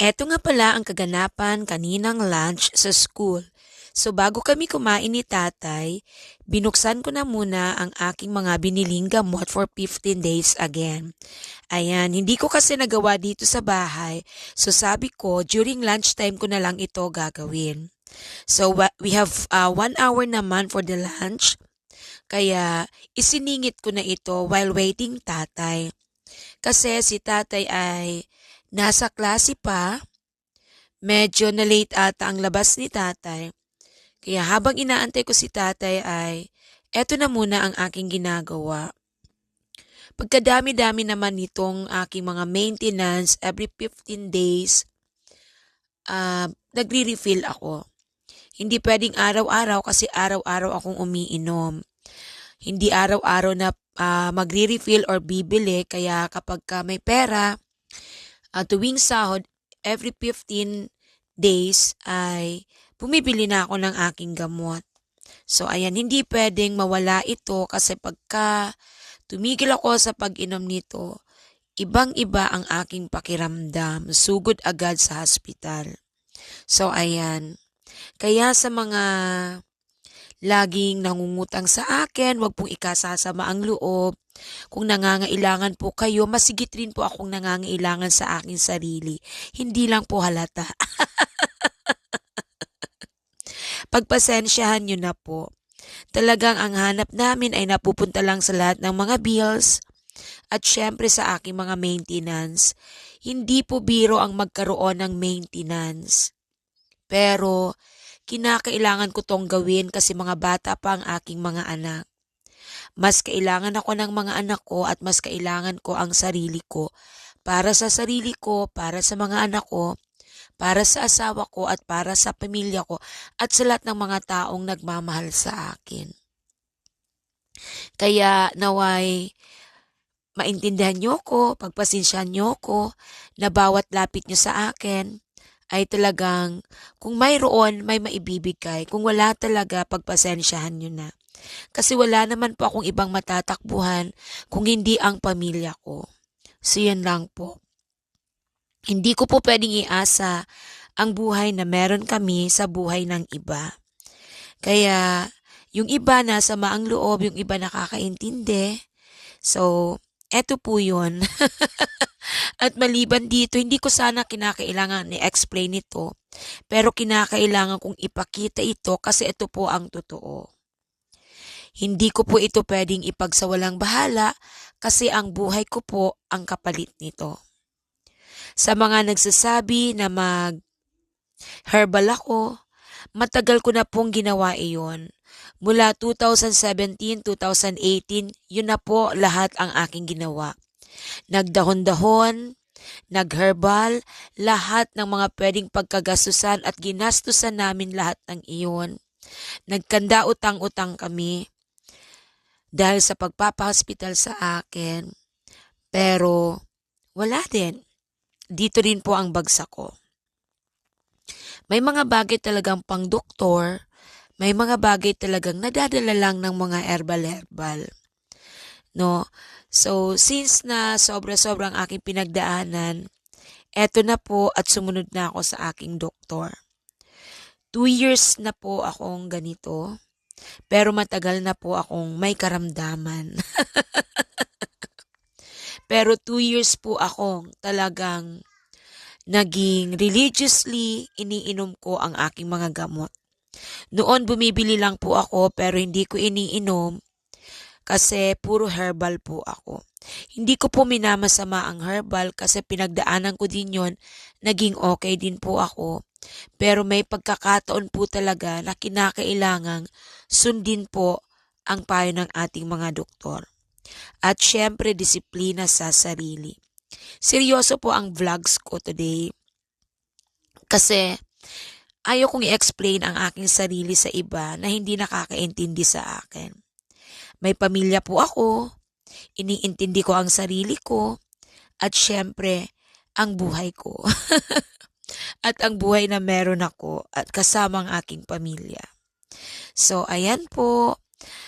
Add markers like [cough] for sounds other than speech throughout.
Eto nga pala ang kaganapan kaninang lunch sa school. So bago kami kumain ni tatay, binuksan ko na muna ang aking mga biniling gamot for 15 days again. Ayan, hindi ko kasi nagawa dito sa bahay. So sabi ko, during lunchtime ko na lang ito gagawin. So we have uh, one hour naman for the lunch. Kaya isiningit ko na ito while waiting tatay. Kasi si tatay ay nasa klase pa. Medyo na late ata ang labas ni tatay. Kaya habang inaantay ko si tatay ay eto na muna ang aking ginagawa. Pagkadami-dami naman nitong aking mga maintenance every 15 days, uh, nagre-refill ako. Hindi pwedeng araw-araw kasi araw-araw akong umiinom. Hindi araw-araw na uh, magre-refill or bibili kaya kapag ka may pera, uh, tuwing sahod, every 15 days ay bumibili na ako ng aking gamot. So ayan, hindi pwedeng mawala ito kasi pagka tumigil ako sa pag-inom nito, ibang-iba ang aking pakiramdam. Sugod agad sa hospital. So ayan. Kaya sa mga laging nangungutang sa akin, wag pong ikasasama ang loob. Kung nangangailangan po kayo, masigit rin po akong nangangailangan sa aking sarili. Hindi lang po halata. [laughs] Pagpasensyahan nyo na po. Talagang ang hanap namin ay napupunta lang sa lahat ng mga bills at syempre sa aking mga maintenance. Hindi po biro ang magkaroon ng maintenance. Pero kinakailangan ko tong gawin kasi mga bata pa ang aking mga anak. Mas kailangan ako ng mga anak ko at mas kailangan ko ang sarili ko. Para sa sarili ko, para sa mga anak ko, para sa asawa ko at para sa pamilya ko at sa lahat ng mga taong nagmamahal sa akin. Kaya naway maintindihan nyo ko, pagpasensyahan nyo ko, na bawat lapit nyo sa akin ay talagang kung mayroon, may maibibigay. Kung wala talaga, pagpasensyahan nyo na. Kasi wala naman po akong ibang matatakbuhan kung hindi ang pamilya ko. So yan lang po. Hindi ko po pwedeng iasa ang buhay na meron kami sa buhay ng iba. Kaya, yung iba na sa maang loob, yung iba nakakaintindi. So, eto po yun. [laughs] At maliban dito, hindi ko sana kinakailangan ni-explain ito. Pero kinakailangan kong ipakita ito kasi ito po ang totoo. Hindi ko po ito pwedeng ipagsawalang bahala kasi ang buhay ko po ang kapalit nito. Sa mga nagsasabi na mag herbal ako, matagal ko na pong ginawa iyon. Mula 2017, 2018, yun na po lahat ang aking ginawa. Nagdahon-dahon, nagherbal, lahat ng mga pwedeng pagkagastusan at ginastusan namin lahat ng iyon. Nagkanda utang-utang kami dahil sa pagpapahospital sa akin. Pero wala din dito rin po ang bagsak ko. May mga bagay talagang pang doktor, may mga bagay talagang nadadala lang ng mga herbal-herbal. No? So, since na sobra-sobrang aking pinagdaanan, eto na po at sumunod na ako sa aking doktor. Two years na po akong ganito, pero matagal na po akong may karamdaman. [laughs] Pero two years po akong talagang naging religiously iniinom ko ang aking mga gamot. Noon bumibili lang po ako pero hindi ko iniinom kasi puro herbal po ako. Hindi ko po minamasama ang herbal kasi pinagdaanan ko din yon naging okay din po ako. Pero may pagkakataon po talaga na kinakailangang sundin po ang payo ng ating mga doktor. At syempre, disiplina sa sarili. Seryoso po ang vlogs ko today. Kasi, ayaw kong i-explain ang aking sarili sa iba na hindi nakakaintindi sa akin. May pamilya po ako, iniintindi ko ang sarili ko, at syempre, ang buhay ko. [laughs] at ang buhay na meron ako at kasama ang aking pamilya. So, ayan po.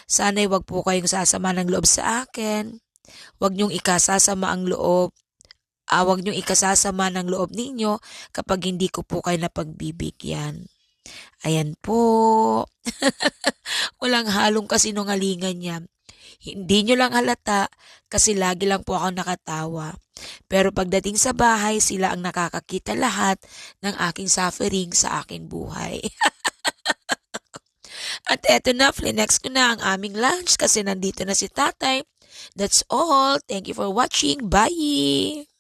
Sana'y wag po kayong sasama ng loob sa akin. Wag niyong ikasasama ang loob Awag niyong ikasasama ng loob ninyo kapag hindi ko po kayo napagbibigyan. Ayan po. [laughs] Walang halong kasinungalingan yan. Hindi nyo lang halata kasi lagi lang po ako nakatawa. Pero pagdating sa bahay, sila ang nakakakita lahat ng aking suffering sa aking buhay. [laughs] At eto na, flinex ko na ang aming lunch kasi nandito na si tatay. That's all. Thank you for watching. Bye!